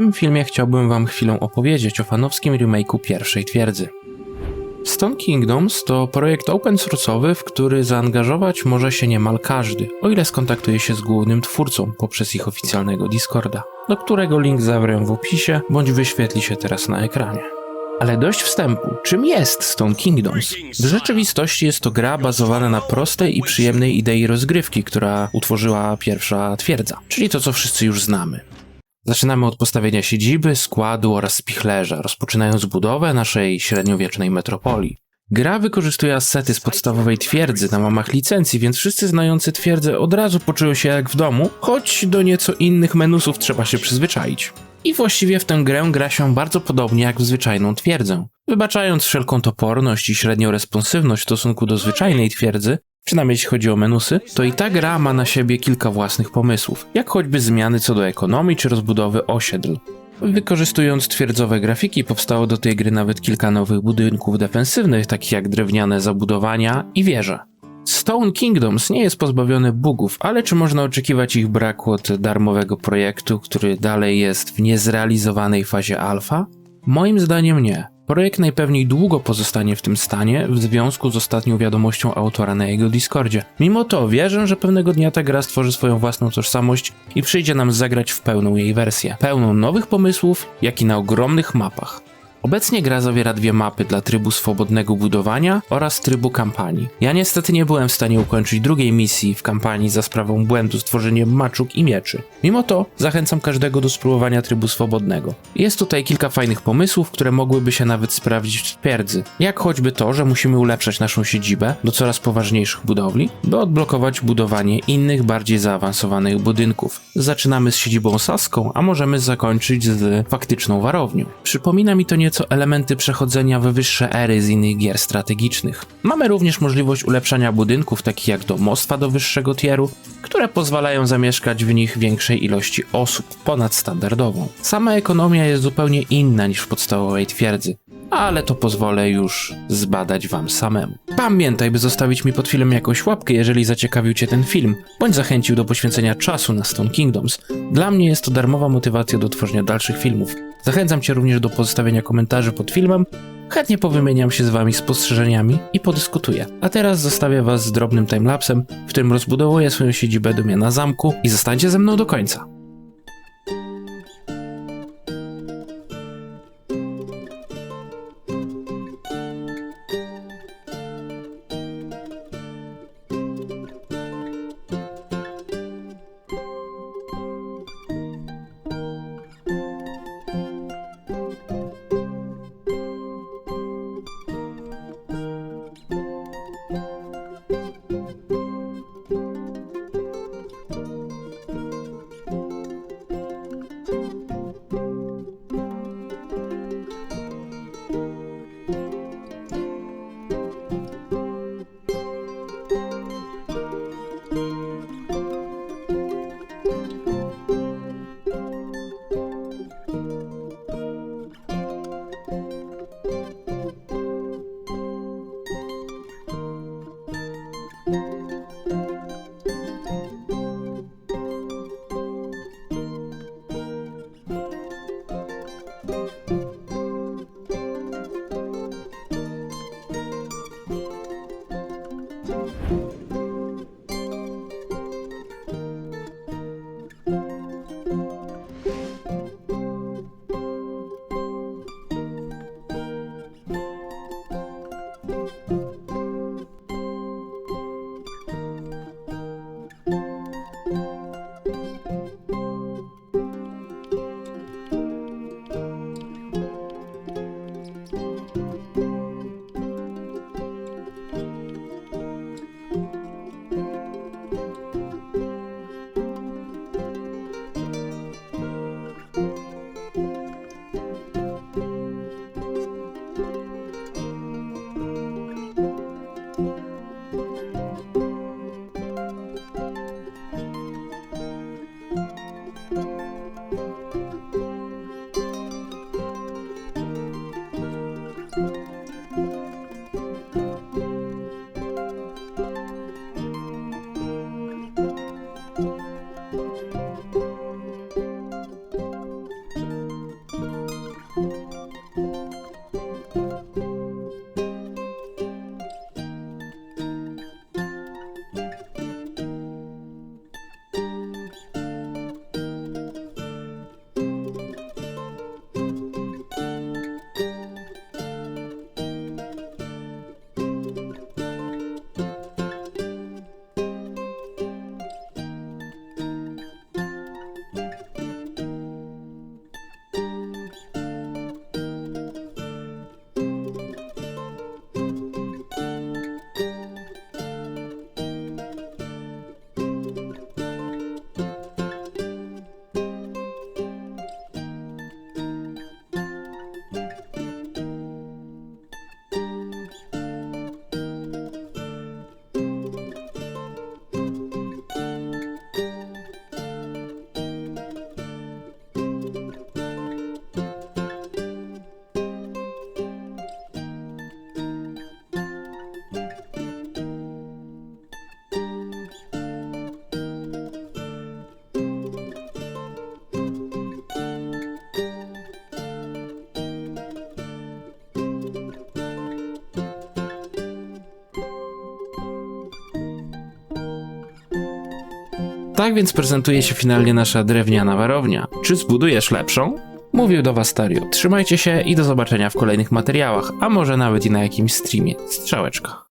tym filmie chciałbym wam chwilę opowiedzieć o fanowskim remake'u pierwszej twierdzy. Stone Kingdoms to projekt open source'owy, w który zaangażować może się niemal każdy, o ile skontaktuje się z głównym twórcą poprzez ich oficjalnego Discorda, do którego link zawrę w opisie, bądź wyświetli się teraz na ekranie. Ale dość wstępu. Czym jest Stone Kingdoms? W rzeczywistości jest to gra bazowana na prostej i przyjemnej idei rozgrywki, która utworzyła pierwsza twierdza, czyli to, co wszyscy już znamy. Zaczynamy od postawienia siedziby, składu oraz spichlerza, rozpoczynając budowę naszej średniowiecznej metropolii. Gra wykorzystuje asety z podstawowej twierdzy na łamach licencji, więc wszyscy znający twierdzę od razu poczują się jak w domu, choć do nieco innych menusów trzeba się przyzwyczaić. I właściwie w tę grę gra się bardzo podobnie jak w zwyczajną twierdzę. Wybaczając wszelką toporność i średnią responsywność w stosunku do zwyczajnej twierdzy, przynajmniej jeśli chodzi o menusy, to i ta gra ma na siebie kilka własnych pomysłów, jak choćby zmiany co do ekonomii czy rozbudowy osiedl. Wykorzystując twierdzowe grafiki, powstało do tej gry nawet kilka nowych budynków defensywnych, takich jak drewniane zabudowania i wieże. Stone Kingdoms nie jest pozbawiony bugów, ale czy można oczekiwać ich braku od darmowego projektu, który dalej jest w niezrealizowanej fazie alfa? Moim zdaniem nie. Projekt najpewniej długo pozostanie w tym stanie w związku z ostatnią wiadomością autora na jego Discordzie. Mimo to wierzę, że pewnego dnia ta gra stworzy swoją własną tożsamość i przyjdzie nam zagrać w pełną jej wersję. Pełną nowych pomysłów, jak i na ogromnych mapach. Obecnie gra zawiera dwie mapy dla trybu swobodnego budowania oraz trybu kampanii. Ja niestety nie byłem w stanie ukończyć drugiej misji w kampanii za sprawą błędu z tworzeniem maczug i mieczy. Mimo to zachęcam każdego do spróbowania trybu swobodnego. Jest tutaj kilka fajnych pomysłów, które mogłyby się nawet sprawdzić w twierdzy. Jak choćby to, że musimy ulepszać naszą siedzibę do coraz poważniejszych budowli, by odblokować budowanie innych, bardziej zaawansowanych budynków. Zaczynamy z siedzibą saską, a możemy zakończyć z faktyczną warownią. Przypomina mi to nieco elementy przechodzenia w wyższe ery z innych gier strategicznych. Mamy również możliwość ulepszania budynków, takich jak domostwa do wyższego tieru, które pozwalają zamieszkać w nich większej ilości osób, ponad standardową. Sama ekonomia jest zupełnie inna niż w podstawowej twierdzy, ale to pozwolę już zbadać wam samemu. Pamiętaj, by zostawić mi pod filmem jakąś łapkę, jeżeli zaciekawił cię ten film, bądź zachęcił do poświęcenia czasu na Stone Kingdoms. Dla mnie jest to darmowa motywacja do tworzenia dalszych filmów. Zachęcam cię również do pozostawienia komentarzy pod filmem, Chętnie powymieniam się z wami spostrzeżeniami i podyskutuję. A teraz zostawię was z drobnym timelapsem, w którym rozbudowuję swoją siedzibę do mnie na zamku i zostańcie ze mną do końca. Tak więc prezentuje się finalnie nasza drewniana warownia. Czy zbudujesz lepszą? Mówił do was Tario. Trzymajcie się i do zobaczenia w kolejnych materiałach, a może nawet i na jakimś streamie. Strzałeczka.